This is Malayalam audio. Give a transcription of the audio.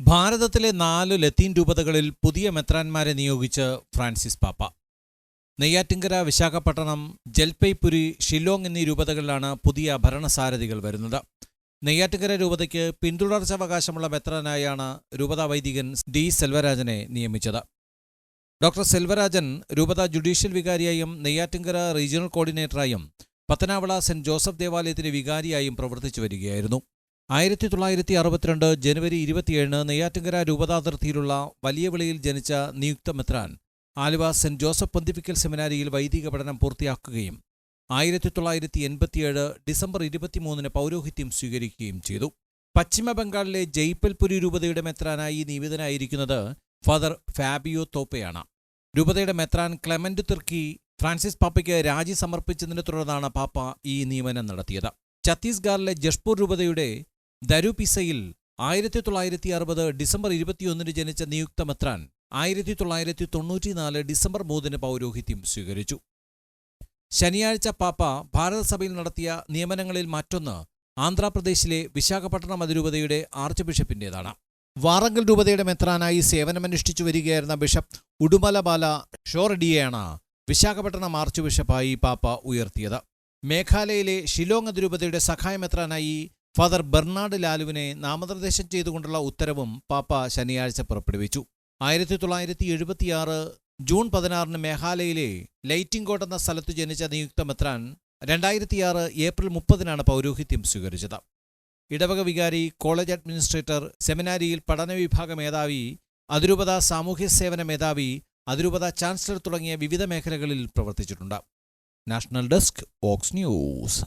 ഭാരതത്തിലെ നാല് ലത്തീൻ രൂപതകളിൽ പുതിയ മെത്രാന്മാരെ നിയോഗിച്ച് ഫ്രാൻസിസ് പാപ്പ. നെയ്യാറ്റിങ്കര വിശാഖപട്ടണം ജൽപൈപുരി ഷില്ലോങ് എന്നീ രൂപതകളിലാണ് പുതിയ ഭരണസാരഥികൾ വരുന്നത്. നെയ്യാറ്റിങ്കര രൂപതയ്ക്ക് പിന്തുടർച്ചാവകാശമുള്ള മെത്രാനായാണ് രൂപതാ വൈദികൻ ഡി സെൽവരാജനെ നിയമിച്ചത്. ഡോക്ടർ സെൽവരാജൻ രൂപതാ ജുഡീഷ്യൽ വികാരിയായും നെയ്യാറ്റിങ്കര റീജിയണൽ കോർഡിനേറ്ററായും പത്തനാവള സെന്റ് ജോസഫ് ദേവാലയത്തിലെ വികാരിയായും പ്രവർത്തിച്ചു വരികയായിരുന്നു. ആയിരത്തി തൊള്ളായിരത്തി അറുപത്തിരണ്ട് ജനുവരി ഇരുപത്തിയേഴിന് നെയ്യാറ്റിങ്കര രൂപതാതിർത്തിയിലുള്ള വലിയ വിളിയിൽ ജനിച്ച നിയുക്ത മെത്രാൻ ആലുവ സെന്റ് ജോസഫ് പൊന്തിപ്പിക്കൽ സെമിനാരിയിൽ വൈദിക പഠനം പൂർത്തിയാക്കുകയും ആയിരത്തി തൊള്ളായിരത്തി എൺപത്തിയേഴ് ഡിസംബർ ഇരുപത്തിമൂന്നിന് പൗരോഹിത്യം സ്വീകരിക്കുകയും ചെയ്തു. പശ്ചിമ ബംഗാളിലെ ജയ്പൽപുരി രൂപതയുടെ മെത്രാനായി നിയമിതനായിരിക്കുന്നത് ഫാദർ ഫാബിയോ തോപ്പയാണ്. രൂപതയുടെ മെത്രാൻ ക്ലെമന്റ് തുർക്കി ഫ്രാൻസിസ് പാപ്പയ്ക്ക് രാജി സമർപ്പിച്ചതിനെ തുടർന്നാണ് പാപ്പ ഈ നിയമനം നടത്തിയത്. ഛത്തീസ്ഗഡിലെ ജഷ്പൂർ രൂപതയുടെ ദരുപിസയിൽ ആയിരത്തി തൊള്ളായിരത്തി അറുപത് ഡിസംബർ ഇരുപത്തിയൊന്നിന് ജനിച്ച നിയുക്ത മെത്രാൻ ആയിരത്തി തൊള്ളായിരത്തി തൊണ്ണൂറ്റിനാല് ഡിസംബർ മൂന്നിന് പൗരോഹിത്യം സ്വീകരിച്ചു. ശനിയാഴ്ച പാപ്പ ഭാരതസഭയിൽ നടത്തിയ നിയമനങ്ങളിൽ മറ്റൊന്ന് ആന്ധ്രാപ്രദേശിലെ വിശാഖപട്ടണം അതിരൂപതയുടെ ആർച്ച് ബിഷപ്പിന്റേതാണ് വാറങ്കൽ രൂപതയുടെ മെത്രാനായി സേവനമനുഷ്ഠിച്ചു വരികയായിരുന്ന ബിഷപ്പ് ഉടുമലബാല ഷോറഡിയെയാണ് വിശാഖപട്ടണം ആർച്ച് ബിഷപ്പായി പാപ്പ ഉയർത്തിയത്. മേഘാലയയിലെ ഷിലോങ് അതിരൂപതയുടെ സഹായ മെത്രാനായി ഫാദർ ബെർണാഡ് ലാലുവിനെ നാമനിർദ്ദേശം ചെയ്തുകൊണ്ടുള്ള ഉത്തരവും പാപ്പ ശനിയാഴ്ച പുറപ്പെടുവിച്ചു. ആയിരത്തി തൊള്ളായിരത്തി എഴുപത്തിയാറ് ജൂൺ പതിനാറിന് മേഘാലയയിലെ ലൈറ്റിംഗോട്ട് എന്ന സ്ഥലത്ത് ജനിച്ച നിയുക്ത മെത്രാൻ രണ്ടായിരത്തിയാറ് ഏപ്രിൽ മുപ്പതിനാണ് പൗരോഹിത്യം സ്വീകരിച്ചത്. ഇടവക വികാരി കോളേജ് അഡ്മിനിസ്ട്രേറ്റർ സെമിനാരിയിൽ പഠന വിഭാഗ മേധാവി അതിരൂപത സാമൂഹ്യ സേവന മേധാവി അതിരൂപത ചാൻസലർ തുടങ്ങിയ വിവിധ മേഖലകളിൽ പ്രവർത്തിച്ചിട്ടുണ്ട്. നാഷണൽ ഡെസ്ക് ഓക്സ് ന്യൂസ്.